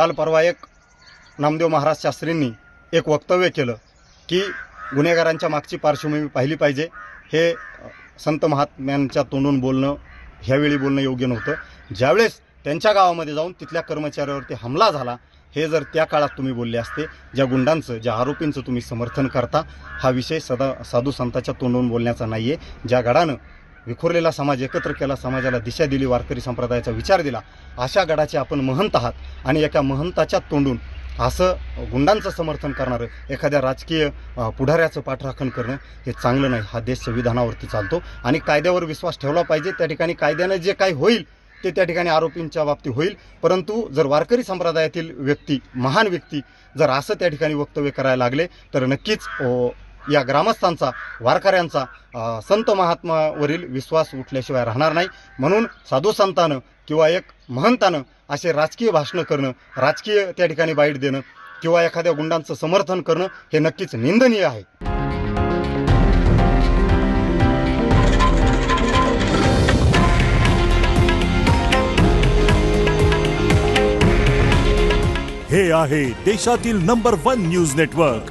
काल परवा एक नामदेव महाराज शास्त्रींनी एक वक्तव्य केलं की गुन्हेगारांच्या मागची पार्श्वभूमी पाहिली पाहिजे. हे संत महात्म्यांच्या तोंडून बोलणं ह्यावेळी बोलणं योग्य नव्हतं. ज्यावेळेस त्यांच्या गावामध्ये जाऊन तिथल्या कर्मचाऱ्यावरती हमला झाला हे जर त्या काळात तुम्ही बोलले असते ज्या गुंडांचं ज्या आरोपींचं तुम्ही समर्थन करता हा विषय सदा साधू संतांच्या तोंडून बोलण्याचा नाही आहे ज्या गडानं विखुरलेला समाज एकत्र केला समाजाला दिशा दिली वारकरी संप्रदायाचा विचार दिला अशा गडाचे आपण महंत आहात. आणि एका महंताच्या तोंडून असं गुंडांचं समर्थन करणारं एखाद्या राजकीय पुढाऱ्याचं पाठराखण करणं हे चांगलं नाही. हा देश संविधानावरती चालतो. आणि कायद्यावर विश्वास ठेवला पाहिजे. त्या ठिकाणी कायद्यानं जे काही होईल ते त्या ठिकाणी आरोपींच्या बाबतीत होईल. परंतु जर वारकरी संप्रदायातील व्यक्ती महान व्यक्ती जर असं त्या ठिकाणी वक्तव्य करायला लागले तर नक्कीच या ग्रामस्थांचा वारकऱ्यांचा संत महात्मावरील विश्वास उठल्याशिवाय राहणार नाही. म्हणून साधू संतानं किंवा एक महंतानं असे राजकीय भाषणं करणं राजकीय त्या ठिकाणी बाईट देणं किंवा एखाद्या गुंडांचं समर्थन करणं हे नक्कीच निंदनीय आहे. हे आहे देशातील नंबर वन न्यूज नेटवर्क